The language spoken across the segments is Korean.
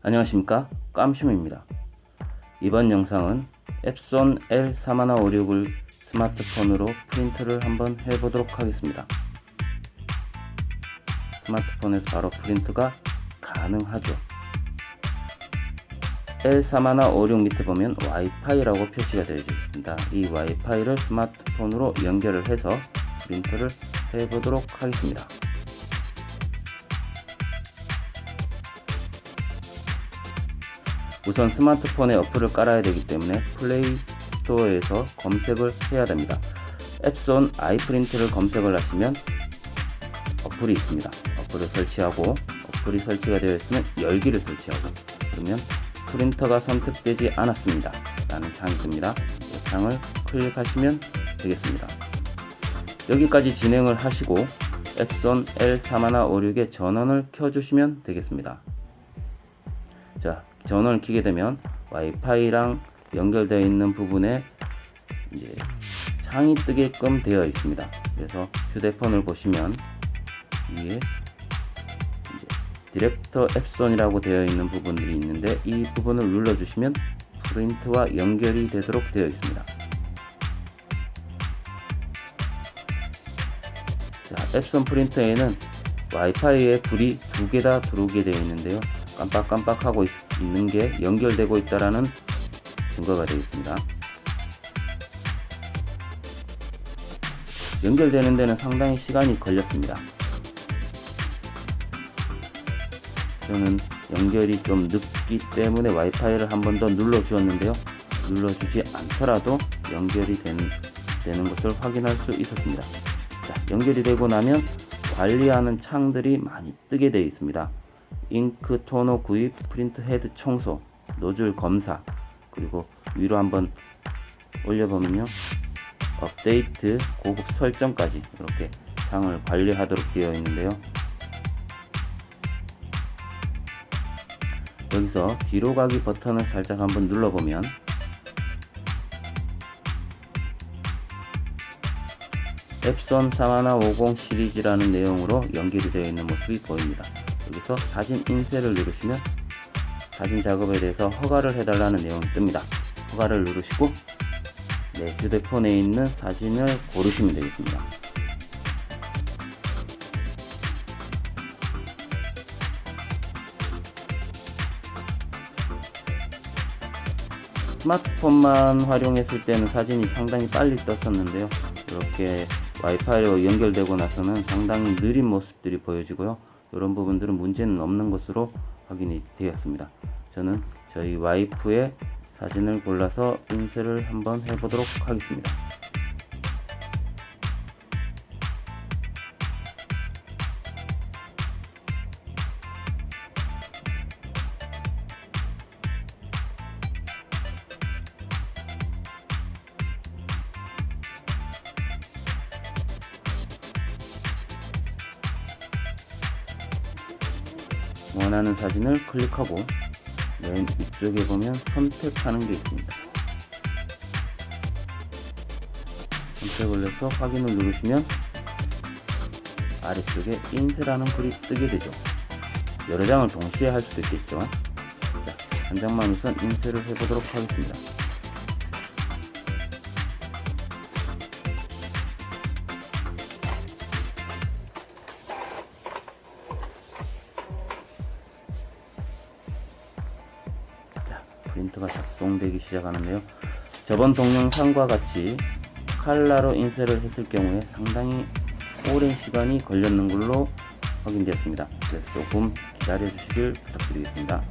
안녕하십니까? 깜슈입니다. 이번 영상은 앱손 L3156을 스마트폰으로 프린트를 한번 해보도록 하겠습니다. 스마트폰에서 바로 프린트가 가능하죠. L3156 밑에 보면 와이파이라고 표시가 되어 있습니다. 이 와이파이를 스마트폰으로 연결을 해서 프린트를 해보도록 하겠습니다 우선 스마트폰에 어플을 깔아야 되기 때문에 플레이 스토어에서 검색을 해야 됩니다. 앱손 아이프린트를 검색을 하시면 어플이 있습니다. 어플을 설치하고 어플이 설치가 되어 있으면 열기를 설치하고 그러면 프린터가 선택되지 않았습니다. 라는 창이 뜹니다. 이 창을 클릭하시면 되겠습니다. 여기까지 진행을 하시고 앱손 L3156의 전원을 켜주시면 되겠습니다. 자, 전원을 켜게 되면 와이파이랑 연결되어 있는 부분에 이제 창이 뜨게끔 되어 있습니다. 그래서 휴대폰을 보시면 위에 디렉터 앱손이라고 되어 있는 부분들이 있는데 이 부분을 눌러주시면 프린트와 연결이 되도록 되어 있습니다. 자, 앱손 프린터에는 와이파이에 불이 두 개 다 들어오게 되어 있는데요. 깜빡깜빡하고 있, 있는 게 연결되고 있다라는 증거가 되겠습니다. 연결되는 데는 상당히 시간이 걸렸습니다. 저는 연결이 좀 늦기 때문에 와이파이를 한 번 더 눌러 주었는데요. 눌러 주지 않더라도 연결이 된, 되는 것을 확인할 수 있었습니다. 자, 연결이 되고 나면 관리하는 창들이 많이 뜨게 되어 있습니다. 잉크 토너 구입, 프린트 헤드 청소, 노즐 검사, 그리고 위로 한번 올려보면요. 업데이트, 고급 설정까지 이렇게 창을 관리하도록 되어 있는데요. 여기서 뒤로 가기 버튼을 살짝 한번 눌러보면 앱손 3150 시리즈라는 내용으로 연결이 되어 있는 모습이 보입니다. 여기서 사진 인쇄를 누르시면 사진 작업에 대해서 허가를 해달라는 내용이 뜹니다. 허가를 누르시고 네, 휴대폰에 있는 사진을 고르시면 되겠습니다. 스마트폰만 활용했을 때는 사진이 상당히 빨리 떴었는데요. 이렇게 와이파이로 연결되고 나서는 상당히 느린 모습들이 보여지고요. 이런 부분들은 문제는 없는 것으로 확인이 되었습니다. 저는 저희 와이프의 사진을 골라서 인쇄를 한번 해보도록 하겠습니다. 원하는 사진을 클릭하고 맨 위쪽에 보면 선택하는 게 있습니다. 선택을 해서 확인을 누르시면 아래쪽에 인쇄라는 글이 뜨게 되죠. 여러 장을 동시에 할 수도 있겠죠. 자, 한 장만 우선 인쇄를 해보도록 하겠습니다. 프린터가 작동되기 시작하는데요. 저번 동영상과 같이 칼라로 인쇄를 했을 경우에 상당히 오랜 시간이 걸렸는 걸로 확인되었습니다. 그래서 조금 기다려 주시길 부탁드리겠습니다.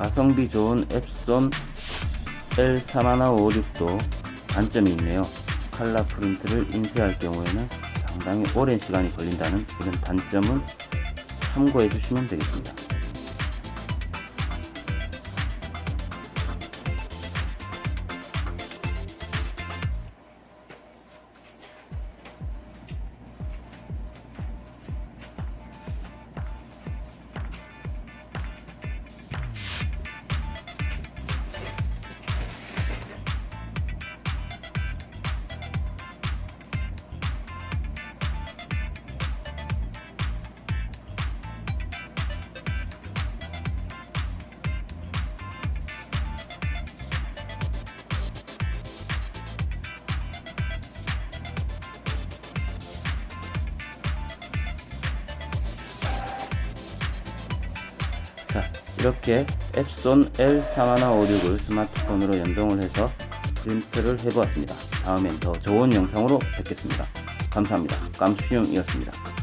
가성비 좋은 앱손 L3156도 단점이 있네요. 칼라 프린트를 인쇄할 경우에는 상당히 오랜 시간이 걸린다는 이런 단점은 참고해 주시면 되겠습니다. 자, 이렇게 앱손 L3156을 스마트폰으로 연동을 해서 프린트를 해보았습니다. 다음엔 더 좋은 영상으로 뵙겠습니다. 감사합니다. 깜수용이었습니다.